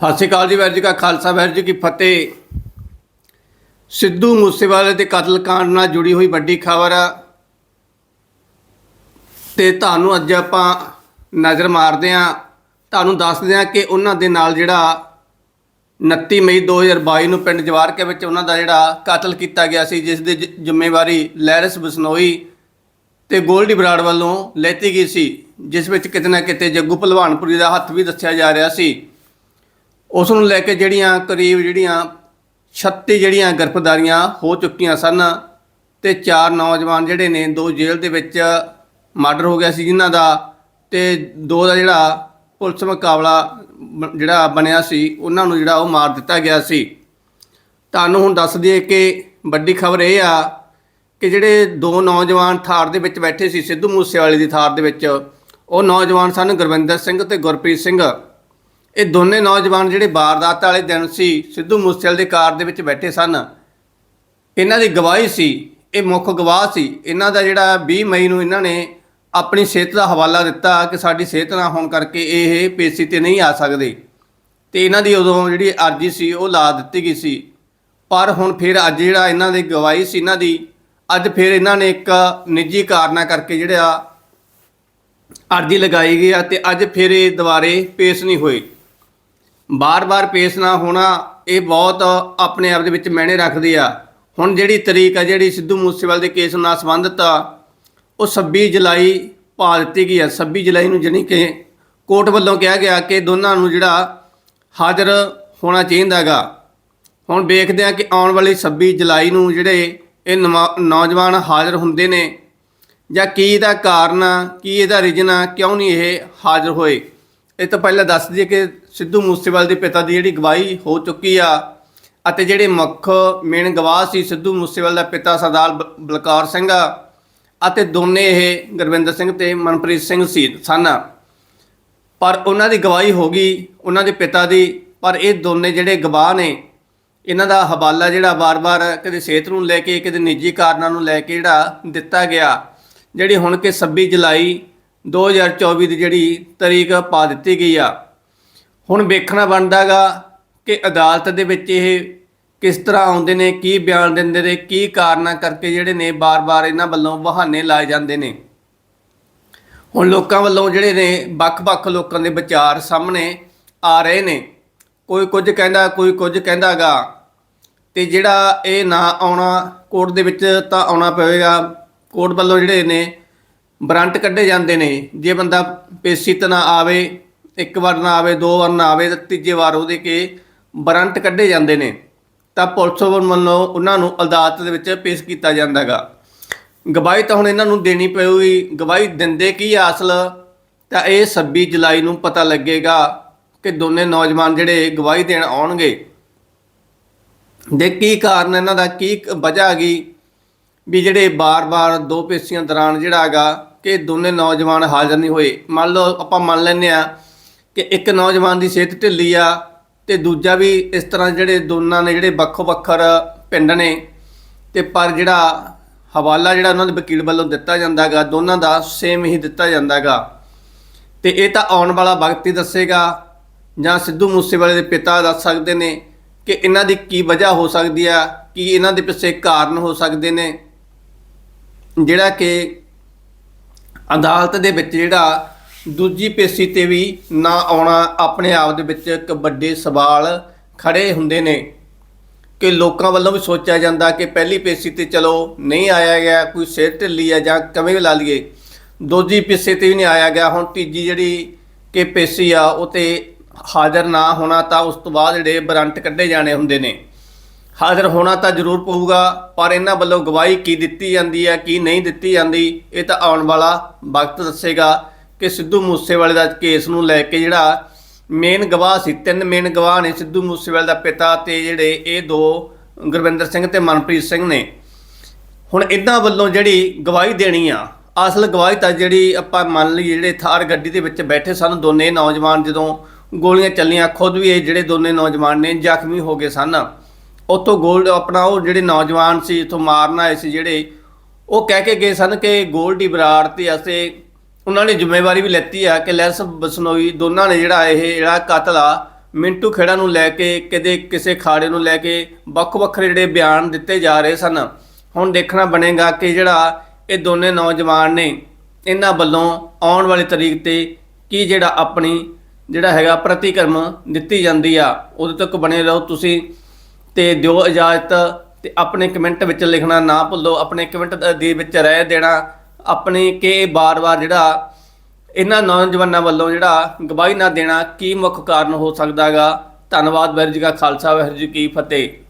ਸਤਿ ਸ਼੍ਰੀ ਅਕਾਲ ਜੀ, ਵਾਹਿਗੁਰੂ ਜੀ ਕਾ ਖਾਲਸਾ, ਵਾਹਿਗੁਰੂ ਜੀ ਕੀ ਫਤਿਹ। ਸਿੱਧੂ ਮੂਸੇਵਾਲੇ ਦੇ ਕਤਲ ਕਾਂਡ ਨਾਲ ਜੁੜੀ ਹੋਈ ਵੱਡੀ ਖਬਰ। ਤੇ ਤੁਹਾਨੂੰ ਅੱਜ ਆਪਾਂ ਨਜ਼ਰ ਮਾਰਦੇ ਹਾਂ। ਤੁਹਾਨੂੰ ਦੱਸਦੇ ਹਾਂ ਕਿ ਉਹਨਾਂ ਦੇ ਨਾਲ ਜਿਹੜਾ 29 ਮਈ 2022 ਨੂੰ ਪਿੰਡ ਜਵਾਰਕੇ ਵਿੱਚ ਉਹਨਾਂ ਦਾ ਜਿਹੜਾ ਕਤਲ ਕੀਤਾ ਗਿਆ ਸੀ, ਜਿਸ ਦੀ ਜ਼ਿੰਮੇਵਾਰੀ ਲੈਰਸ ਬਸਨੋਈ ਤੇ ਗੋਲਡੀ ਬਰਾੜ ਵੱਲੋਂ ਲੈਤੀ ਗਈ ਸੀ, ਜਿਸ ਵਿੱਚ ਕਿਤੇ ਨਾ ਕਿਤੇ ਜੱਗੂ ਭਲਵਾਨਪੁਰੀ ਦਾ ਹੱਥ ਵੀ ਦੱਸਿਆ ਜਾ ਰਿਹਾ ਸੀ। ਉਸ ਨੂੰ ਲੈ ਕੇ ਜਿਹੜੀਆਂ ਕਰੀਬ ਜਿਹੜੀਆਂ 36 ਜਿਹੜੀਆਂ ਗ੍ਰਿਫਤਾਰੀਆਂ ਹੋ ਚੁੱਕੀਆਂ ਸਨ ਤੇ ਚਾਰ ਨੌਜਵਾਨ ਜਿਹੜੇ ਨੇ, ਦੋ ਜੇਲ੍ਹ ਦੇ ਵਿੱਚ ਮਰਡਰ ਹੋ ਗਿਆ ਸੀ ਜਿਨ੍ਹਾਂ ਦਾ ਤੇ ਦੋ ਦਾ ਜਿਹੜਾ ਪੁਲਿਸ ਮੁਕਾਬਲਾ ਬ- ਜਿਹੜਾ ਬਣਿਆ ਸੀ, ਉਹਨਾਂ ਨੂੰ ਜਿਹੜਾ ਉਹ ਮਾਰ ਦਿੱਤਾ ਗਿਆ ਸੀ। ਤੁਹਾਨੂੰ ਹੁਣ ਦੱਸ ਦਈਏ ਕਿ ਵੱਡੀ ਖਬਰ ਇਹ ਆ ਕਿ ਜਿਹੜੇ ਦੋ ਨੌਜਵਾਨ ਥਾਰ ਦੇ ਵਿੱਚ ਬੈਠੇ ਸੀ, ਸਿੱਧੂ ਮੂਸੇਵਾਲੇ ਦੀ ਥਾਰ ਦੇ ਵਿੱਚ, ਉਹ ਨੌਜਵਾਨ ਸਨ ਗੁਰਵਿੰਦਰ ਸਿੰਘ ਤੇ ਗੁਰਪ੍ਰੀਤ ਸਿੰਘ। ਇਹ ਦੋਨੇ ਨੌਜਵਾਨ ਜਿਹੜੇ ਵਾਰਦਾਤ ਵਾਲੇ ਦਿਨ ਸੀ, ਸਿੱਧੂ ਮੂਸੇਵਾਲੇ ਦੇ ਕਾਰ ਦੇ ਵਿੱਚ ਬੈਠੇ ਸਨ। ਇਹਨਾਂ ਦੀ ਗਵਾਹੀ ਸੀ, ਇਹ ਮੁੱਖ ਗਵਾਹ ਸੀ। ਇਹਨਾਂ ਦਾ ਜਿਹੜਾ 20 ਮਈ ਨੂੰ ਇਹਨਾਂ ਨੇ ਆਪਣੀ ਸਿਹਤ ਦਾ ਹਵਾਲਾ ਦਿੱਤਾ ਕਿ ਸਾਡੀ ਸਿਹਤ ਨਾ ਹੋਣ ਕਰਕੇ ਇਹ ਪੇਸ਼ੀ ਤੇ ਨਹੀਂ ਆ ਸਕਦੇ। ਤੇ ਇਹਨਾਂ ਦੀ ਉਦੋਂ ਜਿਹੜੀ ਅਰਜੀ ਸੀ, ਉਹ ਲਾ ਦਿੱਤੀ ਗਈ ਸੀ। ਪਰ ਹੁਣ ਫਿਰ ਅੱਜ ਜਿਹੜਾ ਇਹਨਾਂ ਦੀ ਗਵਾਹੀ ਸੀ ਇਹਨਾਂ ਦੀ, ਅੱਜ ਫਿਰ ਇਹਨਾਂ ਨੇ ਇੱਕ ਨਿੱਜੀ ਕਾਰਨਾ ਕਰਕੇ ਜਿਹੜਾ ਅਰਜੀ ਲਗਾਈ ਗਈ ਆ ਤੇ ਅੱਜ ਫਿਰ ਇਹ ਦੁਬਾਰੇ ਪੇਸ਼ ਨਹੀਂ ਹੋਏ। ਬਾਰ-ਬਾਰ ਪੇਸ਼ ਨਾ ਹੋਣਾ, ਇਹ ਬਹੁਤ ਆਪਣੇ ਆਪ ਦੇ ਵਿੱਚ ਮੈਨੇ ਰੱਖਦੀ ਆ। ਹੁਣ ਜਿਹੜੀ ਤਰੀਕ ਆ, ਜਿਹੜੀ ਸਿੱਧੂ ਮੂਸੇਵਾਲੇ ਦੇ ਕੇਸ ਨਾਲ ਸੰਬੰਧਿਤ ਆ, ਉਹ 26 ਜੁਲਾਈ ਪਾ ਦਿੱਤੀ ਗਈ ਆ। 26 ਜੁਲਾਈ ਨੂੰ ਜਾਣੀ ਕਿ ਕੋਰਟ ਵੱਲੋਂ ਕਿਹਾ ਗਿਆ ਕਿ ਦੋਨਾਂ ਨੂੰ ਜਿਹੜਾ ਹਾਜ਼ਰ ਹੋਣਾ ਚਾਹੀਦਾਗਾ ਹੁਣ ਵੇਖਦੇ ਆ ਕਿ ਆਉਣ ਵਾਲੀ 26 ਜੁਲਾਈ ਨੂੰ ਜਿਹੜੇ ਇਹ ਨਵਾ- ਨੌਜਵਾਨ ਹਾਜ਼ਰ ਹੁੰਦੇ ਨੇ, ਜਾਂ ਕੀ ਇਹਦਾ ਕਾਰਨ ਆ, ਕੀ ਇਹਦਾ ਰੀਜਨ ਆ, ਕਿਉਂ ਨਹੀਂ ਇਹ ਹਾਜ਼ਰ ਹੋਏ। ਇਹ ਤੋਂ ਪਹਿਲਾਂ ਦੱਸ ਦਈਏ ਕਿ ਸਿੱਧੂ ਮੂਸੇਵਾਲੇ ਦੇ ਪਿਤਾ ਦੀ ਜਿਹੜੀ ਗਵਾਹੀ ਹੋ ਚੁੱਕੀ ਆ ਅਤੇ ਜਿਹੜੇ ਮੁੱਖ ਮੇਨ ਗਵਾਹ ਸੀ ਸਿੱਧੂ ਮੂਸੇਵਾਲੇ ਦਾ ਪਿਤਾ ਸਰਦਾਰ ਬ- ਬਲਕਾਰ ਸਿੰਘ ਅਤੇ ਦੋਨੇ ਇਹ ਗੁਰਵਿੰਦਰ ਸਿੰਘ ਤੇ ਮਨਪ੍ਰੀਤ ਸਿੰਘ ਸੀ, ਸਨ। ਪਰ ਉਹਨਾਂ ਦੀ ਗਵਾਹੀ ਹੋ ਗਈ, ਉਹਨਾਂ ਦੇ ਪਿਤਾ ਦੀ, ਪਰ ਇਹ ਦੋਨੇ ਜਿਹੜੇ ਗਵਾਹ ਨੇ, ਇਹਨਾਂ ਦਾ ਹਵਾਲਾ ਜਿਹੜਾ ਵਾਰ-ਵਾਰ ਕਦੇ ਸਿਹਤ ਨੂੰ ਲੈ ਕੇ ਕਦੇ ਨਿੱਜੀ ਕਾਰਨਾਂ ਨੂੰ ਲੈ ਕੇ ਜਿਹੜਾ ਦਿੱਤਾ ਗਿਆ, ਜਿਹੜੀ ਹੁਣ ਕਿ 26 ਜੁਲਾਈ 2024 ਦੀ ਜਿਹੜੀ ਤਰੀਕ ਪਾ ਦਿੱਤੀ ਗਈ ਆ। ਹੁਣ ਵੇਖਣਾ ਬਣਦਾਗਾ ਕਿ ਅਦਾਲਤ ਦੇ ਵਿੱਚ ਇਹ ਕਿਸ ਤਰ੍ਹਾਂ ਆਉਂਦੇ ਨੇ, ਕੀ ਬਿਆਨ ਦਿੰਦੇ ਨੇ, ਕੀ ਕਾਰਨਾਂ ਕਰਕੇ ਜਿਹੜੇ ਨੇ ਬਾਰ-ਬਾਰ ਇਹਨਾਂ ਵੱਲੋਂ ਬਹਾਨੇ ਲਾਏ ਜਾਂਦੇ ਨੇ। ਹੁਣ ਲੋਕਾਂ ਵੱਲੋਂ ਜਿਹੜੇ ਨੇ, ਵੱਖ-ਵੱਖ ਲੋਕਾਂ ਦੇ ਵਿਚਾਰ ਸਾਹਮਣੇ ਆ ਰਹੇ ਨੇ। ਕੋਈ ਕੁਝ ਕਹਿੰਦਾ, ਕੋਈ ਕੁਝ ਕਹਿੰਦਾਗਾ। ਤੇ ਜਿਹੜਾ ਇਹ ਨਾ ਆਉਣਾ ਕੋਰਟ ਦੇ ਵਿੱਚ ਤਾਂ ਆਉਣਾ ਪਵੇਗਾ। ਕੋਰਟ ਵੱਲੋਂ ਜਿਹੜੇ ਨੇ ਵਾਰੰਟ ਕੱਢੇ ਜਾਂਦੇ ਨੇ। ਜੇ ਬੰਦਾ ਪੇਸ਼ੀ ਤੇ ਨਾ ਆਵੇ ਇੱਕ ਵਾਰ ਨਾ ਆਵੇ, ਦੋ ਵਾਰ ਨਾ ਆਵੇ ਤਾਂ ਤੀਜੇ ਵਾਰ ਉਹਦੇ ਕੇ ਵਾਰੰਟ ਕੱਢੇ ਜਾਂਦੇ ਨੇ। ਤਾਂ ਪੁਲਿਸ ਵੱਲੋਂ ਉਹਨਾਂ ਨੂੰ ਅਦਾਲਤ ਦੇ ਵਿੱਚ ਪੇਸ਼ ਕੀਤਾ ਜਾਂਦਾਗਾ ਗਵਾਹੀ ਤਾਂ ਹੁਣ ਇਹਨਾਂ ਨੂੰ ਦੇਣੀ ਪਊਗੀ। ਗਵਾਹੀ ਦਿੰਦੇ ਕੀ ਆ ਅਸਲ? ਤਾਂ ਇਹ 26 ਜੁਲਾਈ ਨੂੰ ਪਤਾ ਲੱਗੇਗਾ ਕਿ ਦੋਨੇ ਨੌਜਵਾਨ ਜਿਹੜੇ ਗਵਾਹੀ ਦੇਣ ਆਉਣਗੇ। ਦੇ ਕੀ ਕਾਰਨ ਇਹਨਾਂ ਦਾ, ਕੀ ਵਜ੍ਹਾ ਹੈਗੀ? ਵੀ ਜਿਹੜੇ ਬਾਰ-ਬਾਰ ਦੋ ਪੇਸ਼ੀਆਂ ਦੌਰਾਨ ਜਿਹੜਾ ਹੈਗਾ ਕਿ ਦੋਨੇ ਨੌਜਵਾਨ ਹਾਜ਼ਰ ਨਹੀਂ ਹੋਏ। ਮੰਨ ਲਓ ਆਪਾਂ ਮੰਨ ਲੈਂਦੇ ਆ ਕਿ ਇੱਕ ਨੌਜਵਾਨ ਦੀ ਸਿਹਤ ਢਿੱਲੀ ਆ ਤੇ ਦੂਜਾ ਵੀ ਇਸ ਤਰ੍ਹਾਂ ਜਿਹੜੇ ਦੋਨਾਂ ਨੇ ਜਿਹੜੇ ਵੱਖੋ ਵੱਖਰ ਪਿੰਡ ਨੇ ਤੇ ਪਰ ਜਿਹੜਾ ਹਵਾਲਾ ਜਿਹੜਾ ਉਹਨਾਂ ਦੇ ਵਕੀਲ ਵੱਲੋਂ ਦਿੱਤਾ ਜਾਂਦਾਗਾ, ਦੋਨਾਂ ਦਾ ਸੇਮ ਹੀ ਦਿੱਤਾ ਜਾਂਦਾਗਾ। ਤੇ ਇਹ ਤਾਂ ਆਉਣ ਵਾਲਾ ਵਕਤ ਹੀ ਦੱਸੇਗਾ ਜਾਂ ਸਿੱਧੂ ਮੂਸੇਵਾਲੇ ਦੇ ਪਿਤਾ ਦੱਸ ਸਕਦੇ ਨੇ ਕਿ ਇਹਨਾਂ ਦੀ ਕੀ ਵਜ੍ਹਾ ਹੋ ਸਕਦੀ ਆ, ਕੀ ਇਹਨਾਂ ਦੇ ਪਿੱਛੇ ਕਾਰਨ ਹੋ ਸਕਦੇ ਨੇ। ਜਿਹੜਾ ਕਿ ਅਦਾਲਤ ਦੇ ਵਿੱਚ ਜਿਹੜਾ ਦੂਜੀ ਪੇਸ਼ੀ ਤੇ ਵੀ ਨਾ ਆਉਣਾ ਆਪਣੇ ਆਪ ਦੇ ਵਿੱਚ ਇੱਕ ਵੱਡੇ ਸਵਾਲ ਖੜੇ ਹੁੰਦੇ ਨੇ ਕਿ ਲੋਕਾਂ ਵੱਲੋਂ ਵੀ ਸੋਚਿਆ ਜਾਂਦਾ ਕਿ ਪਹਿਲੀ ਪੇਸ਼ੀ ਤੇ ਚਲੋ ਨਹੀਂ ਆਇਆ ਗਿਆ, ਕੋਈ ਸਿਰ ਢਿੱਲੀ ਆ ਜਾਂ ਕਿਵੇਂ ਵੀ ਲਾ ਲਈਏ। ਦੂਜੀ ਪੇਸ਼ੀ ਤੇ ਵੀ ਨਹੀਂ ਆਇਆ ਗਿਆ, ਹੁਣ ਤੀਜੀ ਜਿਹੜੀ ਕਿ ਪੇਸ਼ੀ ਆ, ਉਹ ਤੇ ਹਾਜ਼ਰ ਨਾ ਹੋਣਾ ਤਾਂ ਉਸ ਤੋਂ ਬਾਅਦ ਜਿਹੜੇ ਬਰੰਟ ਕੱਢੇ ਜਾਣੇ ਹੁੰਦੇ ਨੇ। ਹਾਜ਼ਰ ਹੋਣਾ ਤਾਂ ਜ਼ਰੂਰ ਪਊਗਾ, ਪਰ ਇਹਨਾਂ ਵੱਲੋਂ ਗਵਾਹੀ ਕੀ ਦਿੱਤੀ ਜਾਂਦੀ ਹੈ ਕੀ ਨਹੀਂ ਦਿੱਤੀ ਜਾਂਦੀ, ਇਹ ਤਾਂ ਆਉਣ ਵਾਲਾ ਵਕਤ ਦੱਸੇਗਾ। ਕਿ ਸਿੱਧੂ ਮੂਸੇਵਾਲੇ ਦਾ ਕੇਸ ਨੂੰ ਲੈ ਕੇ ਜਿਹੜਾ ਮੇਨ ਗਵਾਹ ਸੀ, ਤਿੰਨ ਮੇਨ ਗਵਾਹ ਨੇ ਸਿੱਧੂ ਮੂਸੇਵਾਲੇ ਦਾ ਪਿਤਾ ਤੇ ਜਿਹੜੇ ਇਹ ਦੋ ਗੁਰਵਿੰਦਰ ਸਿੰਘ ਤੇ ਮਨਪ੍ਰੀਤ ਸਿੰਘ ਨੇ। ਹੁਣ ਇਹਨਾਂ ਵੱਲੋਂ ਜਿਹੜੀ ਗਵਾਹੀ ਦੇਣੀ ਆ, ਅਸਲ ਗਵਾਹੀ ਤਾਂ ਜਿਹੜੀ ਆਪਾਂ ਮੰਨ ਲਈ ਜਿਹੜੇ ਥਾਰ ਗੱਡੀ ਦੇ ਵਿੱਚ ਬੈਠੇ ਸਨ, ਦੋਨੇ ਨੌਜਵਾਨ ਜਦੋਂ ਗੋਲੀਆਂ ਚੱਲੀਆਂ, ਖੁਦ ਵੀ ਇਹ ਜਿਹੜੇ ਦੋਨੇ ਨੌਜਵਾਨ ਨੇ, ਜ਼ਖਮੀ ਹੋ ਗਏ ਸਨ। ਉਤੋਂ ਗੋਲਡ ਆਪਣਾ ਉਹ ਜਿਹੜੇ ਨੌਜਵਾਨ ਸੀ ਇਥੋਂ ਮਾਰਨ ਆਏ ਸੀ ਜਿਹੜੇ, ਉਹ ਕਹਿ ਕੇ ਗਏ ਸਨ ਕਿ ਗੋਲਡੀ ਬਰਾੜ ਤੇ ਅਸੀਂ ਉਹਨਾਂ ਨੇ ਜ਼ਿੰਮੇਵਾਰੀ ਵੀ ਲੈਤੀ ਆ ਕਿ ਲੈਸ ਬਸਨੋਈ ਦੋਨਾਂ ਨੇ ਜਿਹੜਾ ਇਹ, ਜਿਹੜਾ ਕਤਲ ਆ, ਮਿੰਟੂ ਖੇੜਾ ਨੂੰ ਲੈ ਕੇ, ਕਿਤੇ ਕਿਸੇ ਖਾੜੇ ਨੂੰ ਲੈ ਕੇ ਵੱਖ ਵੱਖਰੇ ਜਿਹੜੇ ਬਿਆਨ ਦਿੱਤੇ ਜਾ ਰਹੇ ਸਨ। ਹੁਣ ਦੇਖਣਾ ਬਣੇਗਾ ਕਿ ਜਿਹੜਾ ਇਹ ਦੋਨੇ ਨੌਜਵਾਨ ਨੇ, ਇਹਨਾਂ ਵੱਲੋਂ ਆਉਣ ਵਾਲੀ ਤਰੀਕ ਤੇ ਕੀ ਜਿਹੜਾ ਆਪਣੀ, ਜਿਹੜਾ ਹੈਗਾ ਪ੍ਰਤੀਕਰਮ ਦਿੱਤੀ ਜਾਂਦੀ ਆ ਉਦੋਂ ਤੱਕ ਬਣੇ ਰਹੋ ਤੁਸੀਂ ਤੇ ਦਿਓ ਇਜਾਜ਼ਤ ਤੇ ਆਪਣੇ ਕਮੈਂਟ ਵਿੱਚ ਲਿਖਣਾ ਨਾ ਭੁੱਲੋ, ਆਪਣੇ ਕਮੈਂਟ ਦੇ ਵਿੱਚ ਰਹਿ ਦੇਣਾ। ਆਪਣੇ ਕਿ ਇਹ ਬਾਰ-ਬਾਰ ਜਿਹੜਾ ਇਹਨਾਂ ਨੌਜਵਾਨਾਂ ਵੱਲੋਂ ਜਿਹੜਾ ਗਵਾਹੀ ਨਾ ਦੇਣਾ ਕੀ ਮੁੱਖ ਕਾਰਨ ਹੋ ਸਕਦਾਗਾ ਧੰਨਵਾਦ, ਵਾਹਿਗੁਰੂ ਜੀ ਕਾ ਖਾਲਸਾ, ਵਾਹਿਗੁਰੂ ਜੀ ਕੀ ਫਤਿਹ।